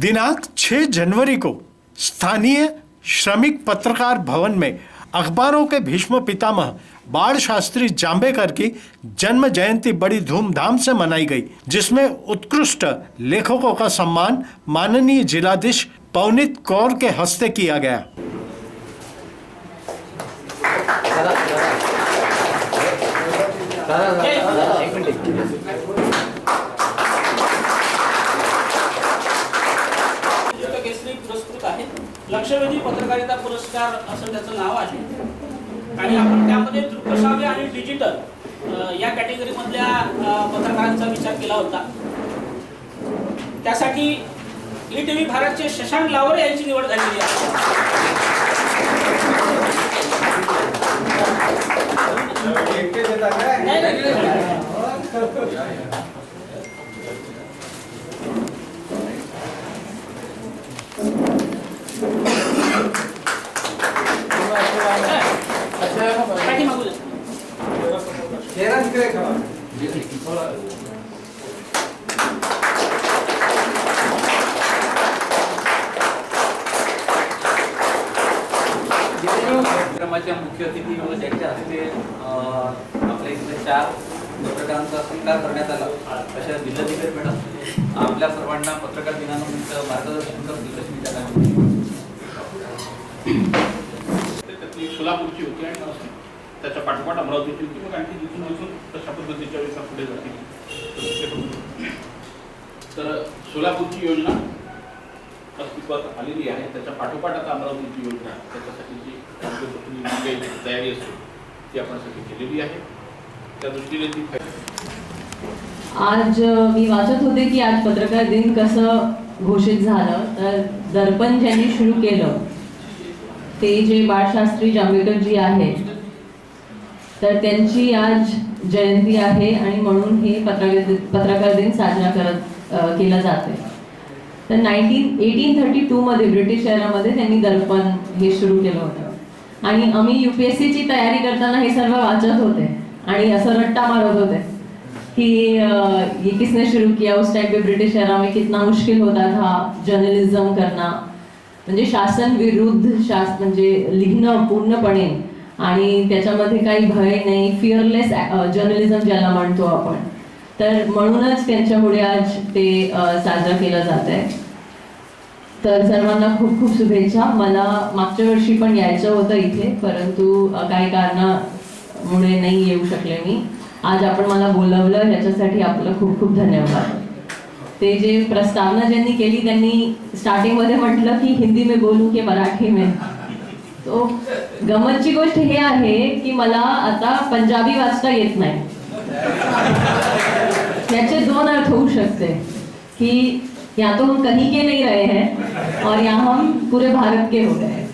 दिनांक 6 जनवरी को स्थानीय श्रमिक पत्रकार भवन में अखबारों के भीष्म पितामह बाल शास्त्री जाम्बेकर की जन्म जयंती बड़ी धूमधाम से मनाई गई, जिसमें उत्कृष्ट लेखकों का सम्मान माननीय जिलाधीश पवनित कौर के हस्ते किया गया। केसरी पुरस्कृत आहे. लक्षवेधी पत्रकारिता पुरस्कार असं त्याचं नाव आहे. आणि आपण त्यामध्ये दृकश्राव्य आणि डिजिटल या कॅटेगरीमधल्या पत्रकारांचा विचार केला होता. त्यासाठी ई टी व्ही भारतचे शशांक लावरे यांची निवड झालेली आहे नाही, नाही, नाही. पाठीमागून जा. कार्यक्रमाच्या मुख्य अतिथी व ज्यांच्या हस्ते आपल्या इथे चार पत्रकारांचा सत्कार करण्यात आला. अशा जिल्हाधिकारी मॅडम आपल्या सर्वांना पत्रकार दिनानिमित्त मार्गदर्शन करतील अशी मी सोलापूरची होती आणि त्याच्या पाठोपाठ अमरावती होती मग आणखी दिसून दिसून तशा पद्धतीच्या वेळेस पुढे जातील. तर सोलापूरची योजना अस्तित्वात आलेली आहे. त्याच्या पाठोपाठ आता अमरावतीची योजना त्याच्यासाठी जी काही तयारी असते ती आपण सगळी केलेली आहे. त्या दृष्टीने ती आज मी वाचत होते की आज पत्रकार दिन कसं घोषित झालं. तर दर्पण ज्यांनी सुरू केलं ते जे बाळशास्त्री जांभेकरजी आहेत तर त्यांची आज जयंती आहे आणि म्हणून हे पत्रकार दिन पत्रकार दिन साजरा करत अ, केला जाते तर नाईन्टीन एटीन थर्टी टूमध्ये ब्रिटिश शहरामध्ये त्यांनी दर्पण हे सुरू केलं होतं. आणि आम्ही यू पी एस सीची तयारी करताना हे सर्व वाचत होते आणि असं रट्टा मारत होते कि ये किसने शुरू किया उस टाइम पे ब्रिटिश एरा में कितना मुश्किल होता था जर्नलिज्म करना. म्हणजे शासन विरुद्ध शास म्हणजे लिहिणं पूर्णपणे आणि त्याच्यामध्ये काही भय नाही फिअरलेस जर्नलिझम ज्याला म्हणतो आपण. तर म्हणूनच त्यांच्यामुळे आज ते साजरा केलं जात आहे. तर सर्वांना खूप खूप शुभेच्छा. मला मागच्या वर्षी पण यायचं होतं इथे परंतु काही कारणामुळे नाही येऊ शकले मी. आज आपण मला बोलवलं ह्याच्यासाठी आपलं खूप खूप धन्यवाद. ते जे प्रस्तावना ज्यांनी केली त्यांनी स्टार्टिंगमध्ये म्हटलं की हिंदी में बोलू की मराठी में? तो गमतची गोष्ट हे आहे की मला आता पंजाबी वाचता येत नाही. याचे दोन अर्थ होऊ शकते, कि या तो हम कहीं के नहीं रहे हैं और यहाँ हम पूरे भारत के हो गए हैं.